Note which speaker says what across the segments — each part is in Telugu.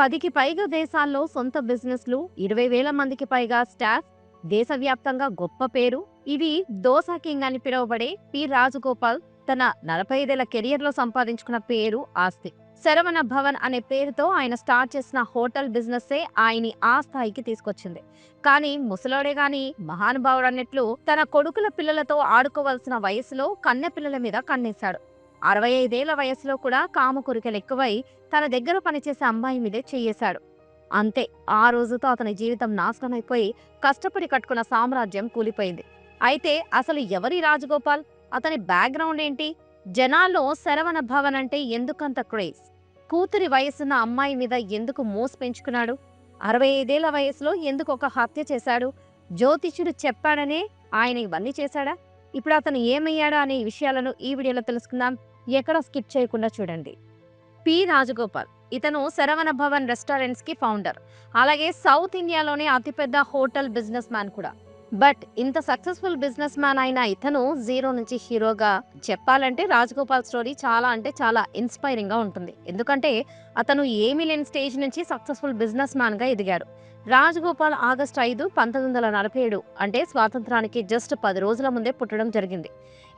Speaker 1: పదికి పైగా దేశాల్లో సొంత బిజినెస్లు ఇరవై వేల మందికి పైగా స్టాఫ్ దేశవ్యాప్తంగా గొప్ప పేరు. ఇది దోసా కింగ్ అని పిలువబడే పి. రాజగోపాల్ తన నలభై ఐదేళ్ళ కెరియర్లో సంపాదించుకున్న పేరు ఆస్తి. శరవణ భవన్ అనే పేరుతో ఆయన స్టార్ట్ చేసిన హోటల్ బిజినెస్సే ఆయన్ని ఆ స్థాయికి తీసుకొచ్చింది. కానీ ముసలోడే గాని మహానుభావుడు అన్నట్లు తన కొడుకుల పిల్లలతో ఆడుకోవాల్సిన వయసులో కన్నె పిల్లల మీద కన్నేశాడు. అరవై ఐదేళ్ళ వయసులో కూడా కామ కోరికలు ఎక్కువై తన దగ్గర పనిచేసే అమ్మాయి మీదే చేయేశాడు. అంతే ఆ రోజుతో అతని జీవితం నాశనం అయిపోయి కష్టపడి కట్టుకున్న సామ్రాజ్యం కూలిపోయింది. అయితే అసలు ఎవరి రాజగోపాల్? అతని బ్యాక్గ్రౌండ్ ఏంటి? జనాల్లో శరవణ భవన్ అంటే ఎందుకంత క్రేజ్? కూతురి వయసున్న అమ్మాయి మీద ఎందుకు మోసు పెంచుకున్నాడు? అరవై ఐదేళ్ళ వయసులో ఎందుకు ఒక హత్య చేశాడు? జ్యోతిష్యుడు చెప్పాడనే ఆయన ఇవన్నీ చేశాడా? ఇప్పుడు అతను ఏమయ్యాడా అనే విషయాలను ఈ వీడియోలో తెలుసుకుందాం. ఎక్కడ స్కిప్ చేయకుండా చూడండి. పి. రాజగోపాల్. ఇతను శరవణ భవన్ రెస్టారెంట్స్కి ఫౌండర్. అలాగే సౌత్ ఇండియాలోనే అతిపెద్ద హోటల్ బిజినెస్ మ్యాన్ కూడా. బట్ ఇంత సక్సెస్ఫుల్ బిజినెస్ మ్యాన్ అయిన ఇతను జీరో నుంచి హీరోగా చెప్పాలంటే రాజగోపాల్ స్టోరీ చాలా అంటే చాలా ఇన్స్పైరింగ్గా ఉంటుంది. ఎందుకంటే అతను ఏమీ లేని స్టేజ్ నుంచి సక్సెస్ఫుల్ బిజినెస్ మ్యాన్గా ఎదిగాడు. రాజగోపాల్ ఆగస్ట్ ఐదు పంతొమ్మిది వందల నలభై ఏడు అంటే స్వాతంత్రానికి జస్ట్ పది రోజుల ముందే పుట్టడం జరిగింది.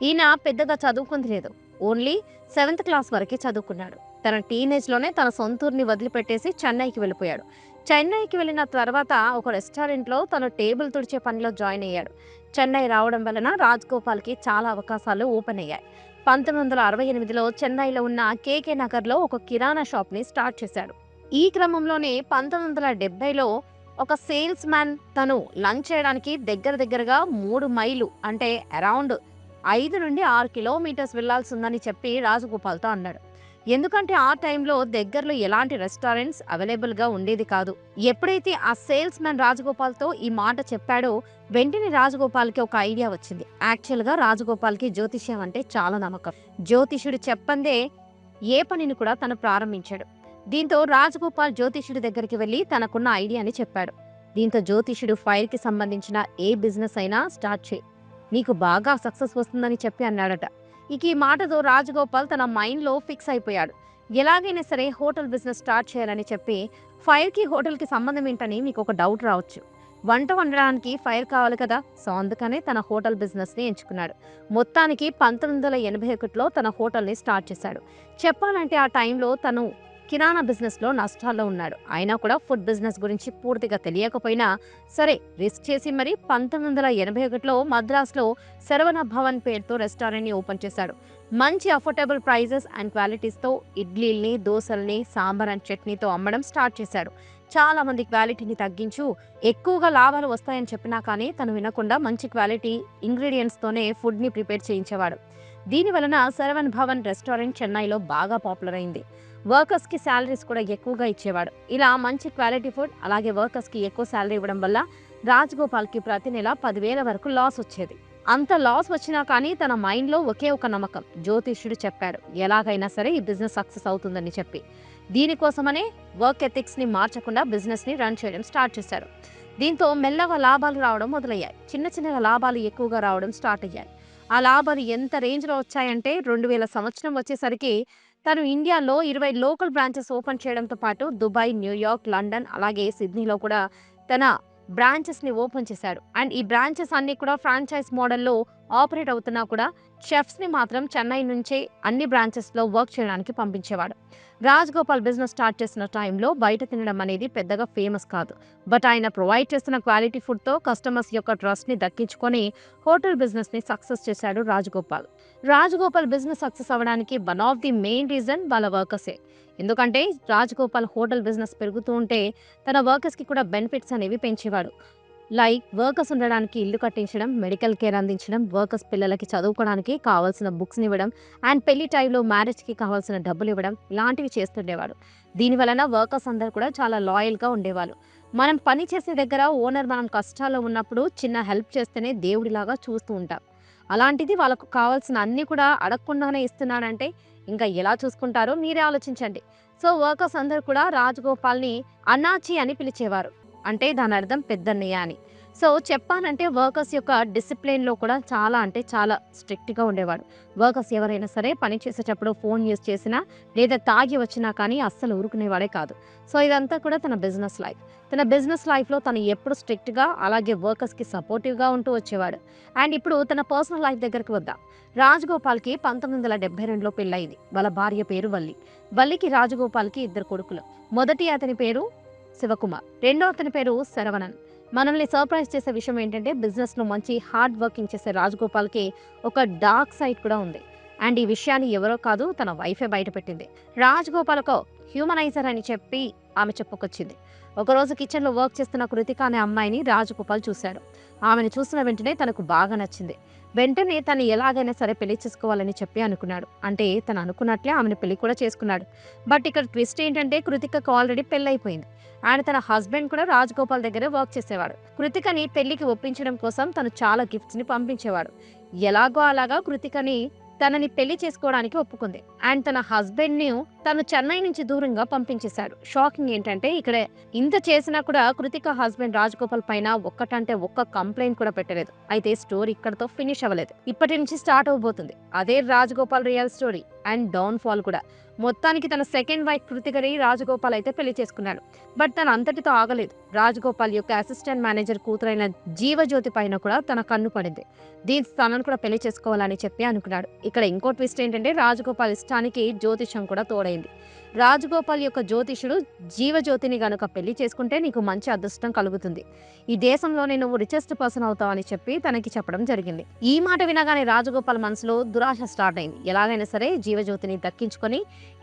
Speaker 1: ఈయన పెద్దగా చదువుకుంది లేదు. ఓన్లీ సెవెంత్ క్లాస్ వరకే చదువుకున్నాడు. తన టీనేజ్లోనే తన సొంతూరుని వదిలిపెట్టేసి చెన్నైకి వెళ్ళిపోయాడు. చెన్నైకి వెళ్ళిన తర్వాత ఒక రెస్టారెంట్లో తను టేబుల్ తుడిచే పనిలో జాయిన్ అయ్యాడు. చెన్నై రావడం వలన రాజ్ గోపాల్కి చాలా అవకాశాలు ఓపెన్ అయ్యాయి. పంతొమ్మిది వందల అరవై ఎనిమిదిలో చెన్నైలో ఉన్న కేకే నగర్లో ఒక కిరాణా షాప్ని స్టార్ట్ చేశాడు. ఈ క్రమంలోనే పంతొమ్మిది వందల డెబ్బైలో ఒక సేల్స్ మ్యాన్ తను లంచ్ చేయడానికి దగ్గర దగ్గరగా మూడు మైలు అంటే అరౌండ్ ఐదు నుండి ఆరు కిలోమీటర్స్ వెళ్ళాల్సి ఉందని చెప్పి రాజగోపాల్తో అన్నాడు. ఎందుకంటే ఆ టైంలో దగ్గరలో ఎలాంటి రెస్టారెంట్స్ అవైలబుల్గా ఉండేది కాదు. ఎప్పుడైతే ఆ సేల్స్ మ్యాన్ రాజగోపాల్తో ఈ మాట చెప్పాడో వెంటనే రాజగోపాల్కి ఒక ఐడియా వచ్చింది. యాక్చువల్గా రాజగోపాల్కి జ్యోతిష్యం అంటే చాలా నమ్మకం. జ్యోతిషుడు చెప్పందే ఏ పనిని కూడా తను ప్రారంభించాడు. దీంతో రాజగోపాల్ జ్యోతిషుడి దగ్గరికి వెళ్ళి తనకున్న ఐడియాని చెప్పాడు. దీంతో జ్యోతిషుడు ఫైర్కి సంబంధించిన ఏ బిజినెస్ అయినా స్టార్ట్ చేయి. నీకు బాగా సక్సెస్ వస్తుందని చెప్పి అన్నాడట. ఇక ఈ మాటతో రాజగోపాల్ తన మైండ్లో ఫిక్స్ అయిపోయాడు. ఎలాగైనా సరే హోటల్ బిజినెస్ స్టార్ట్ చేయాలని చెప్పి ఫైర్కి హోటల్కి సంబంధం ఏంటని మీకు ఒక డౌట్ రావచ్చు. వంట వండడానికి ఫైర్ కావాలి కదా? సో అందుకనే తన హోటల్ బిజినెస్ని ఎంచుకున్నాడు. మొత్తానికి పంతొమ్మిది వందల ఎనభై ఒకటిలో తన హోటల్ని స్టార్ట్ చేశాడు. చెప్పాలంటే ఆ టైంలో తను కిరాణా బిజినెస్లో నష్టాల్లో ఉన్నాడు. అయినా కూడా ఫుడ్ బిజినెస్ గురించి పూర్తిగా తెలియకపోయినా సరే రిస్క్ చేసి మరి పంతొమ్మిది వందల ఎనభై ఒకటిలో మద్రాస్లో శరవణ భవన్ పేరుతో రెస్టారెంట్ని ఓపెన్ చేశాడు. మంచి అఫోర్డబుల్ ప్రైజెస్ అండ్ క్వాలిటీస్తో ఇడ్లీల్ని దోశల్ని సాంబార్ అండ్ చట్నీతో అమ్మడం స్టార్ట్ చేశాడు. చాలా మంది క్వాలిటీని తగ్గించు ఎక్కువగా లాభాలు వస్తాయని చెప్పినా కానీ తను వినకుండా మంచి క్వాలిటీ ఇంగ్రీడియంట్స్తోనే ఫుడ్ని ప్రిపేర్ చేయించేవాడు. దీని వలన శరవణ్ భవన్ రెస్టారెంట్ చెన్నైలో బాగా పాపులర్ అయింది. వర్కర్స్కి శాలరీస్ కూడా ఎక్కువగా ఇచ్చేవాడు. ఇలా మంచి క్వాలిటీ ఫుడ్ అలాగే వర్కర్స్కి ఎక్కువ శాలరీ ఇవ్వడం వల్ల రాజగోపాల్కి ప్రతి నెల పదివేల వరకు లాస్ వచ్చేది. అంత లాస్ వచ్చినా కానీ తన మైండ్లో ఒకే ఒక నమ్మకం. జ్యోతిష్యుడు చెప్పాడు ఎలాగైనా సరే ఈ బిజినెస్ సక్సెస్ అవుతుందని చెప్పి. దీనికోసమనే వర్క్ ఎథిక్స్ని మార్చకుండా బిజినెస్ని రన్ చేయడం స్టార్ట్ చేశారు. దీంతో మెల్లగా లాభాలు రావడం మొదలయ్యాయి. చిన్న చిన్న లాభాలు ఎక్కువగా రావడం స్టార్ట్ అయ్యాయి. ఆ లాభాలు ఎంత రేంజ్లో వచ్చాయంటే రెండు వేల సంవత్సరం వచ్చేసరికి తను ఇండియాలో ఇరవై లోకల్ బ్రాంచెస్ ఓపెన్ చేయడంతో పాటు దుబాయ్ న్యూయార్క్ లండన్ అలాగే సిడ్నీలో కూడా తన బ్రాంచెస్ని ఓపెన్ చేశాడు. అండ్ ఈ బ్రాంచెస్ అన్ని కూడా ఫ్రాంచైజ్ మోడల్లో ఆపరేట్ అవుతున్నా కూడా చెఫ్స్ని మాత్రం చెన్నై నుంచే అన్ని బ్రాంచెస్లో వర్క్ చేయడానికి పంపించేవాడు. రాజ్ గోపాల్ బిజినెస్ స్టార్ట్ చేసిన టైంలో బయట తినడం అనేది పెద్దగా ఫేమస్ కాదు. బట్ ఆయన ప్రొవైడ్ చేస్తున్న క్వాలిటీ ఫుడ్తో కస్టమర్స్ యొక్క ట్రస్ట్ని దక్కించుకొని హోటల్ బిజినెస్ని సక్సెస్ చేశాడు రాజగోపాల్. రాజగోపాల్ బిజినెస్ సక్సెస్ అవ్వడానికి one of the main reason వాళ్ళ వర్కర్సే. ఎందుకంటే రాజగోపాల్ హోటల్ బిజినెస్ పెరుగుతూ ఉంటే తన వర్కర్స్కి కూడా బెనిఫిట్స్ అనేవి పెంచేవాడు. లైక్ వర్కర్స్ ఉండడానికి ఇల్లు కట్టించడం మెడికల్ కేర్ అందించడం వర్కర్స్ పిల్లలకి చదువుకోవడానికి కావాల్సిన బుక్స్ని ఇవ్వడం అండ్ పెళ్ళి టైంలో మ్యారేజ్కి కావాల్సిన డబ్బులు ఇవ్వడం ఇలాంటివి చేస్తుండేవాడు. దీని వలన వర్కర్స్ అందరు కూడా చాలా లాయల్గా ఉండేవాళ్ళు. మనం పని చేసే దగ్గర ఓనర్ మనం కష్టాల్లో ఉన్నప్పుడు చిన్న హెల్ప్ చేస్తేనే దేవుడిలాగా చూస్తూ ఉంటాం. అలాంటిది వాళ్ళకు కావాల్సిన అన్ని కూడా అడగకుండానే ఇస్తున్నాడంటే ఇంకా ఎలా చూసుకుంటారో మీరే ఆలోచించండి. సో వర్కర్స్ అందరు కూడా రాజగోపాల్ని అన్నాచి అని పిలిచేవారు. అంటే దాని అర్థం పెద్దన్నయ్య అని సో చెప్పానంటే వర్కర్స్ యొక్క డిసిప్లిన్‌లో కూడా చాలా అంటే చాలా స్ట్రిక్ట్‌గా ఉండేవాడు. వర్కర్స్ ఎవరైనా సరే పని చేసేటప్పుడు ఫోన్ యూజ్ చేసినా, లేదా తాగి వచ్చినా కానీ అస్సలు ఊరుకునేవాడే కాదు. సో ఇదంతా కూడా తన బిజినెస్ లైఫ్. తన బిజినెస్ లైఫ్‌లో తను ఎప్పుడు స్ట్రిక్ట్‌గా అలాగే వర్కర్స్‌కి సపోర్టివ్‌గా ఉంటూ వచ్చేవాడు. అండ్ ఇప్పుడు తన పర్సనల్ లైఫ్ దగ్గరికి వద్దాం. రాజగోపాల్‌కి పంతొమ్మిది వందల డెబ్బై రెండులో పెళ్ళయింది వాళ్ళ భార్య పేరు వల్లి. వల్లికి, రాజగోపాల్‌కి ఇద్దరు కొడుకులు. మొదటి అతని పేరు శివకుమార్. రెండో అతని పేరు శరవణన్. మనల్ని సర్ప్రైజ్ చేసే విషయం ఏంటంటే బిజినెస్‌లో మంచి హార్డ్ వర్కింగ్ చేసే రాజగోపాల్‌కి ఒక డార్క్ సైడ్ కూడా ఉంది. అండ్ ఈ విషయాన్ని ఎవరో కాదు తన వైఫే బయటపెట్టింది. రాజగోపాల్ ఒక హ్యూమనైజర్ అని చెప్పి ఆమె చెప్పుకొచ్చింది. ఒకరోజు కిచెన్‌లో వర్క్ చేస్తున్న కృతిక అనే అమ్మాయిని రాజగోపాల్ చూశాడు. ఆమెను చూసిన వెంటనే తనకు బాగా నచ్చింది. వెంటనే తను ఎలాగైనా సరే పెళ్ళి చేసుకోవాలని చెప్పి అనుకున్నాడు. అంటే తను అనుకున్నట్లే ఆమెను పెళ్ళి కూడా చేసుకున్నాడు. బట్ ఇక్కడ ట్విస్ట్ ఏంటంటే కృతికకు ఆల్రెడీ పెళ్ళైపోయింది ఆయన తన హస్బెండ్ కూడా రాజగోపాల్ దగ్గరే వర్క్ చేసేవాడు. కృతికని పెళ్ళికి ఒప్పించడం కోసం తను చాలా గిఫ్ట్స్‌ని పంపించేవాడు. ఎలాగో అలాగా కృతికని తనని పెళ్ళి చేసుకోవడానికి ఒప్పుకుంది. అండ్ తన హస్బెండ్‌ని తను చెన్నై నుంచి దూరంగా పంపించేశాడు. షాకింగ్ ఏంటంటే ఇక్కడ ఇంత చేసినా కూడా కృతిక హస్బెండ్ రాజగోపాల్ పైన ఒక్కటంటే ఒక్క కంప్లైంట్ కూడా పెట్టలేదు. అయితే స్టోరీ ఇక్కడతో ఫినిష్ అవ్వలేదు. ఇప్పటి నుంచి స్టార్ట్ అవ్వబోతుంది. అదే Rajagopal real story and downfall కూడా. మొత్తానికి తన సెకండ్ వైఫ్ కృతికని రాజగోపాల్ అయితే పెళ్ళి చేసుకున్నాడు. బట్ తన అంతటితో ఆగలేదు. రాజగోపాల్ యొక్క అసిస్టెంట్ మేనేజర్ కూతురైన జీవజ్యోతి పైన కూడా తన కన్ను పడింది. దీంతో తనను కూడా పెళ్ళి చేసుకోవాలని చెప్పి అనుకున్నాడు. ఇక్కడ ఇంకో ట్విస్ట్ ఏంటంటే రాజగోపాల్ ఇష్టానికి జ్యోతిష్యం కూడా తోడైంది. రాజగోపాల్ యొక్క జ్యోతిషుడు జీవజ్యోతిని గనుక పెళ్ళి చేసుకుంటే నీకు మంచి అదృష్టం కలుగుతుంది. ఈ దేశంలోనే నువ్వు రిచెస్ట్ పర్సన్ అవుతావని చెప్పి తనకి చెప్పడం జరిగింది. ఈ మాట వినగానే రాజగోపాల్ మనసులో దురాశ స్టార్ట్ అయింది. ఎలాగైనా సరే జీవజ్యోతిని దక్కించుకొని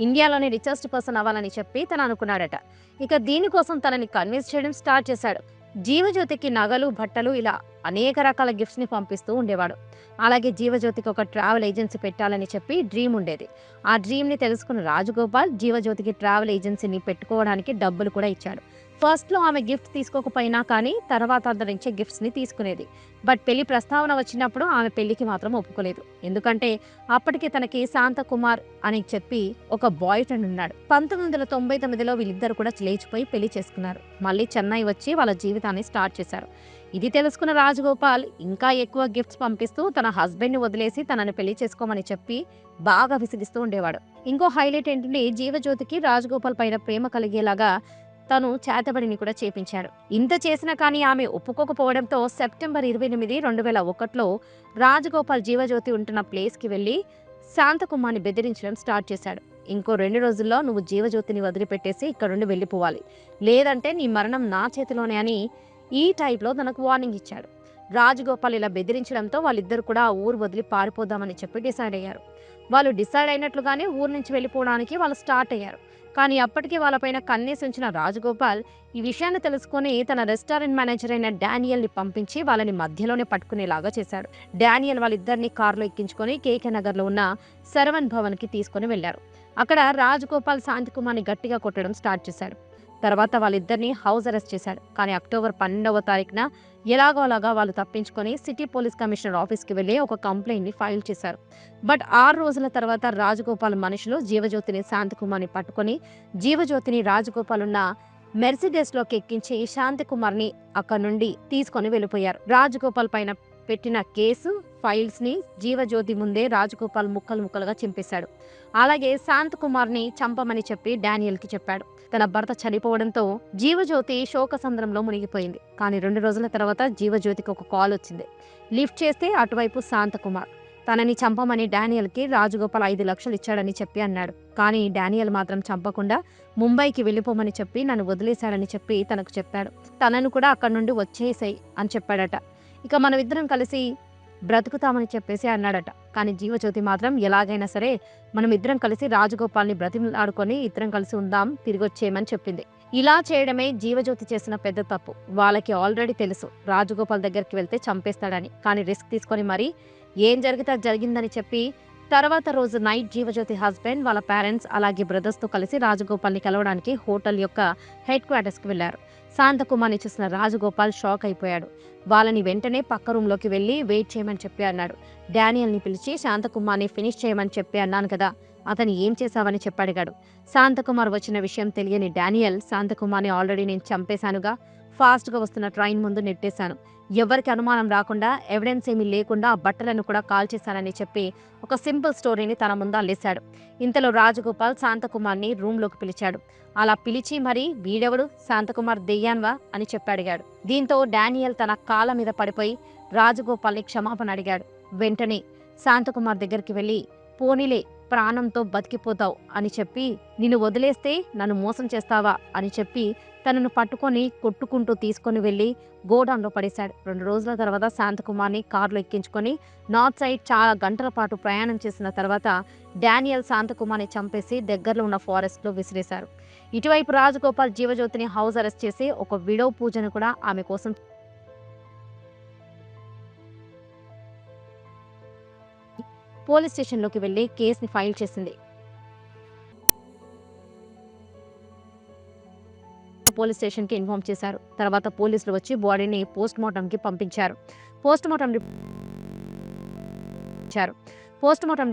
Speaker 1: ఇండియాలోనే రిచెస్ట్ పర్సన్ అవ్వాలని చెప్పి తను అనుకున్నాడట. ఇక దీనికోసం తనని కన్విన్స్ చేయడం స్టార్ట్ చేశాడు. జీవజ్యోతికి నగలు, బట్టలు ఇలా అనేక రకాల గిఫ్ట్స్‌ని పంపిస్తూ ఉండేవాడు. అలాగే జీవజ్యోతికి ఒక ట్రావెల్ ఏజెన్సీ పెట్టాలని చెప్పి డ్రీమ్ ఉండేది. ఆ డ్రీమ్‌ని తెలుసుకున్న రాజగోపాల్ జీవజ్యోతికి ట్రావెల్ ఏజెన్సీని పెట్టుకోవడానికి డబ్బులు కూడా ఇచ్చాడు. ఫస్ట్‌లో ఆమె గిఫ్ట్ తీసుకోకపోయినా కానీ తర్వాత అందరించే గిఫ్ట్స్‌ని తీసుకునేది. బట్ పెళ్ళి ప్రస్తావన వచ్చినప్పుడు ఆమె పెళ్ళికి మాత్రం ఒప్పుకోలేదు. ఎందుకంటే అప్పటికి తనకి శాంతకుమార్ అని చెప్పి ఒక బాయ్ ఫ్రెండ్ ఉన్నాడు. పంతొమ్మిది వందల తొంభై తొమ్మిదిలో వీళ్ళిద్దరు కూడా లేచిపోయి పెళ్ళి చేసుకున్నారు. మళ్ళీ చెన్నై వచ్చి వాళ్ళ జీవితాన్ని స్టార్ట్ చేశారు. ఇది తెలుసుకున్న రాజగోపాల్ ఇంకా ఎక్కువ గిఫ్ట్స్ పంపిస్తూ తన హస్బెండ్‌ని వదిలేసి తనని పెళ్ళి చేసుకోమని చెప్పి బాగా విసిగిస్తూ ఉండేవాడు. ఇంకో హైలైట్ ఏంటంటే జీవజ్యోతికి రాజగోపాల్ పైన ప్రేమ కలిగేలాగా తను చేతబడిని కూడా చేపించాడు. ఇంత చేసినా కానీ ఆమె ఒప్పుకోకపోవడంతో సెప్టెంబర్ 28, 2001లో రాజగోపాల్ జీవజ్యోతి ఉంటున్న ప్లేస్‌కి వెళ్ళి శాంతకుమార్‌ని బెదిరించడం స్టార్ట్ చేశాడు. ఇంకో రెండు రోజుల్లో నువ్వు జీవజ్యోతిని వదిలిపెట్టేసి ఇక్కడ నుండి వెళ్ళిపోవాలి. లేదంటే నీ మరణం నా చేతిలోనే అని ఈ టైప్‌లో తనకు వార్నింగ్ ఇచ్చాడు. రాజగోపాల్ ఇలా బెదిరించడంతో వాళ్ళిద్దరూ కూడా ఆ ఊరు వదిలి పారిపోదామని చెప్పి డిసైడ్ అయ్యారు. వాళ్ళు డిసైడ్ అయినట్లుగానే ఊరు నుంచి వెళ్ళిపోవడానికి వాళ్ళు స్టార్ట్ అయ్యారు. కానీ అప్పటికే వాళ్ళపైన కన్నేసి ఉంచిన రాజగోపాల్ ఈ విషయాన్ని తెలుసుకొని తన రెస్టారెంట్ మేనేజర్ అయిన డానియల్‌ని పంపించి వాళ్ళని మధ్యలోనే పట్టుకునేలాగా చేశాడు. డానియల్ వాళ్ళిద్దరిని కారులో ఎక్కించుకొని కేకే నగర్‌లో ఉన్న శరవణ్ భవన్‌కి తీసుకొని వెళ్ళారు. అక్కడ రాజగోపాల్ శాంతికుమార్‌ని గట్టిగా కొట్టడం స్టార్ట్ చేశాడు. తర్వాత వాళ్ళిద్దరిని హౌస్ అరెస్ట్ చేశాడు. కానీ అక్టోబర్ 12వ తారీఖున ఎలాగో అలాగా వాళ్ళు తప్పించుకొని సిటీ పోలీస్ కమిషనర్ ఆఫీస్‌కి వెళ్ళి ఒక కంప్లైంట్ని ఫైల్ చేశారు. బట్ ఆరు రోజుల తర్వాత రాజగోపాల్ మనుషులు జీవజ్యోతిని, శాంతికుమార్‌ని పట్టుకొని జీవజ్యోతిని రాజగోపాల్ ఉన్న మెర్సిడెస్‌లోకి ఎక్కించి శాంతికుమార్‌ని అక్కడి నుండి తీసుకొని వెళ్ళిపోయారు. రాజగోపాల్ పైన పెట్టిన కేసు, ఫైల్స్‌ని జీవజ్యోతి ముందే రాజగోపాల్ ముక్కలు ముక్కలుగా చింపేశాడు. అలాగే శాంతకుమార్‌ని చంపమని చెప్పి డానియల్‌కి చెప్పాడు. తన భర్త చనిపోవడంతో జీవజ్యోతి శోకసంద్రంలో మునిగిపోయింది. కానీ రెండు రోజుల తర్వాత జీవజ్యోతికి ఒక కాల్ వచ్చింది. లిఫ్ట్ చేస్తే అటువైపు శాంతకుమార్. తనని చంపమని డానియల్‌కి రాజగోపాల్ ఐదు లక్షలు ఇచ్చాడని చెప్పి అన్నాడు. కానీ డానియల్ మాత్రం చంపకుండా ముంబైకి వెళ్ళిపోమని చెప్పి నన్ను వదిలేశాడని చెప్పి తనకు చెప్పాడు. తనను కూడా అక్కడి నుండి వచ్చేసాయి అని చెప్పాడట. ఇక మనమిద్దరం కలిసి బ్రతుకుతామని చెప్పేసి అన్నాడట. కానీ జీవజ్యోతి మాత్రం ఎలాగైనా సరే మనం ఇద్దరం కలిసి రాజగోపాల్‌ని బ్రతిమలాడుకొని ఇద్దరం కలిసి ఉందాం, తిరిగొచ్చేయమని చెప్పింది. ఇలా చేయడమే జీవజ్యోతి చేసిన పెద్ద తప్పు. వాళ్ళకి ఆల్రెడీ తెలుసు రాజగోపాల్ దగ్గరికి వెళ్తే చంపేస్తాడని. కానీ రిస్క్ తీసుకొని మరీ ఏం జరిగితే జరిగిందని చెప్పి తర్వాత రోజు నైట్ జీవజ్యోతి హస్బెండ్, వాళ్ళ పేరెంట్స్ అలాగే బ్రదర్స్‌తో కలిసి రాజగోపాల్‌ని కలవడానికి హోటల్ యొక్క హెడ్ క్వార్టర్స్‌కి వెళ్ళారు. శాంతకుమార్‌ని చూసిన రాజగోపాల్ షాక్ అయిపోయాడు. వాళ్ళని వెంటనే పక్క రూమ్‌లోకి వెళ్ళి వెయిట్ చేయమని చెప్పి అన్నాడు. డానియల్‌ని పిలిచి శాంతకుమార్‌ని ఫినిష్ చేయమని చెప్పి అన్నాను కదా! అతను ఏం చేశావని చెప్పడిగాడు. శాంతకుమార్ వచ్చిన విషయం తెలియని డానియల్ శాంతకుమార్‌ని ఆల్రెడీ నేను చంపేశానుగా, ఫాస్ట్గా వస్తున్న ట్రైన్ ముందు నెట్టేశాను ఎవరికి అనుమానం రాకుండా ఎవిడెన్స్ ఏమీ లేకుండా ఆ బట్టలను కూడా కాల్ చేశానని చెప్పి ఒక సింపుల్ స్టోరీని తన ముందు అల్లేశాడు. ఇంతలో రాజగోపాల్ శాంతకుమార్ని రూమ్లోకి పిలిచాడు. అలా పిలిచి మరి వీడెవడు? శాంతకుమార్ దెయ్యాన్వా? అని చెప్పి అడిగాడు. దీంతో డానియల్ తన కాళ్ళ మీద పడిపోయి రాజగోపాల్ని క్షమాపణ అడిగాడు. వెంటనే శాంతకుమార్ దగ్గరికి వెళ్ళి పోనీలే ప్రాణంతో బతికిపోతావు అని చెప్పి నిన్ను వదిలేస్తే నన్ను మోసం చేస్తావా? అని చెప్పి తనను పట్టుకొని కొట్టుకుంటూ తీసుకొని వెళ్ళి గోడౌన్లో పడేశాడు. రెండు రోజుల తర్వాత శాంతకుమార్ని కారులో ఎక్కించుకొని నార్త్ సైడ్ చాలా గంటల పాటు ప్రయాణం చేసిన తర్వాత డానియల్ శాంతకుమార్ని చంపేసి దగ్గరలో ఉన్న ఫారెస్ట్లో విసిరేశారు. ఇటువైపు రాజగోపాల్ జీవజ్యోతిని హౌస్ అరెస్ట్ చేసి ఒక విడో పూజను కూడా ఆమె కోసం పోలీస్ స్టేషన్లోకి వెళ్ళి కేసుని ఫైల్ చేసింది. పోలీస్ స్టేషన్కి ఇన్ఫార్మ్ చేశారు. తర్వాత పోలీసులు వచ్చి బాడీని పోస్ట్ మార్టంకి పంపించారు. పోస్ట్ మార్టం పోస్ట్ మార్టం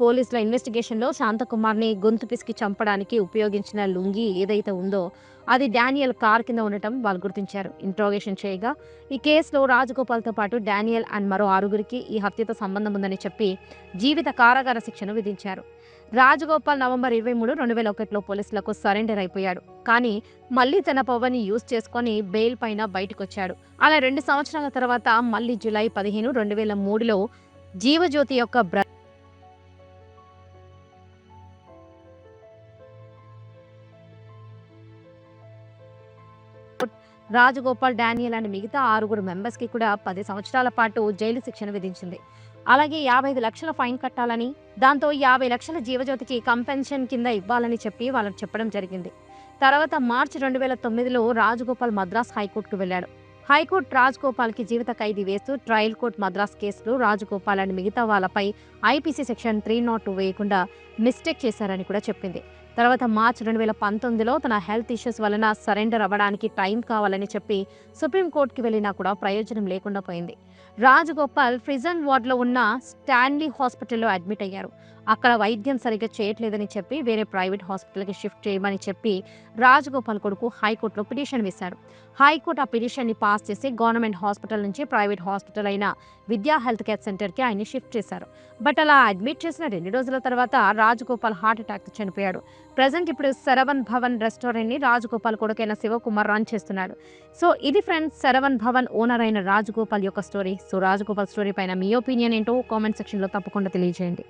Speaker 1: పోలీసుల ఇన్వెస్టిగేషన్లో శాంతకుమార్ని గొంతు పిసికి చంపడానికి ఉపయోగించిన లుంగి ఏదైతే ఉందో అది డానియల్ కార్ కింద ఉండటం వాళ్ళు గుర్తించారు. ఇంట్రోగేషన్ చేయగా ఈ కేసులో రాజగోపాల్తో పాటు డానియల్ అండ్ మరో ఆరుగురికి ఈ హత్యతో సంబంధం ఉందని చెప్పి జీవిత కారాగార శిక్షను విధించారు. రాజగోపాల్ నవంబర్ ఇరవై మూడు రెండు వేల ఒకటిలో పోలీసులకు సరెండర్ అయిపోయాడు. కానీ మళ్ళీ తన పవర్ని యూజ్ చేసుకొని బెయిల్ పైన బయటకు వచ్చాడు అలా రెండు సంవత్సరాల తర్వాత మళ్ళీ జూలై పదిహేను రెండు వేల మూడులో జీవజ్యోతి యొక్క రాజగోపాల్ డానియల్ అండ్ మిగతా ఆరుగురు మెంబర్స్కి కూడా పది సంవత్సరాల పాటు జైలు శిక్షణ విధించింది. అలాగే యాభై ఐదు లక్షల ఫైన్ కట్టాలని దాంతో యాభై లక్షల జీవజ్యోతికి కంపెన్షన్ కింద ఇవ్వాలని చెప్పి వాళ్ళకి చెప్పడం జరిగింది. తర్వాత మార్చి రెండు వేల తొమ్మిదిలో రాజగోపాల్ మద్రాస్ హైకోర్టుకు వెళ్ళాడు. హైకోర్టు రాజగోపాల్కి జీవిత ఖైదీ వేస్తూ ట్రయల్ కోర్ట్ మద్రాస్ కేసులో రాజగోపాల్ అండ్ మిగతా వాళ్ళపై IPC section three naught two వేయకుండా మిస్టేక్ చేశారని కూడా చెప్పింది. తర్వాత మార్చ్ రెండు వేల పంతొమ్మిదిలో తన హెల్త్ ఇష్యూస్ వలన సరెండర్ అవ్వడానికి టైం కావాలని చెప్పి సుప్రీంకోర్టుకి వెళ్ళినా కూడా ప్రయోజనం లేకుండా పోయింది. రాజగోపాల్ ప్రిజన్ వార్డులో ఉన్న స్టాన్లీ హాస్పిటల్లో అడ్మిట్ అయ్యారు. అక్కడ వైద్యం సరిగ్గా చేయట్లేదని చెప్పి వేరే ప్రైవేట్ హాస్పిటల్కి షిఫ్ట్ చేయమని చెప్పి రాజగోపాల్ కొడుకు హైకోర్టులో పిటిషన్ వేశారు. హైకోర్టు ఆ పిటిషన్ని పాస్ చేసి గవర్నమెంట్ హాస్పిటల్ నుంచి ప్రైవేట్ హాస్పిటల్ అయిన విద్యా హెల్త్ కేర్ సెంటర్కి ఆయన్ని షిఫ్ట్ చేశారు. బట్ అలా అడ్మిట్ చేసిన రెండు రోజుల తర్వాత రాజగోపాల్ హార్ట్ అటాక్ చనిపోయాడు. ప్రజెంట్ ఇప్పుడు శరవణ్ భవన్ రెస్టారెంట్ని రాజగోపాల్ కొడుకైన శివకుమార్ రన్ చేస్తున్నాడు. సో ఇది ఫ్రెండ్స్ శరవణ్ భవన్ ఓనర్ అయిన రాజగోపాల్ యొక్క స్టోరీ సో రాజగోపాల్ స్టోరీ పైన మీ ఒపీనియన్ ఏంటో కామెంట్ సెక్షన్లో తప్పకుండా తెలియజేయండి.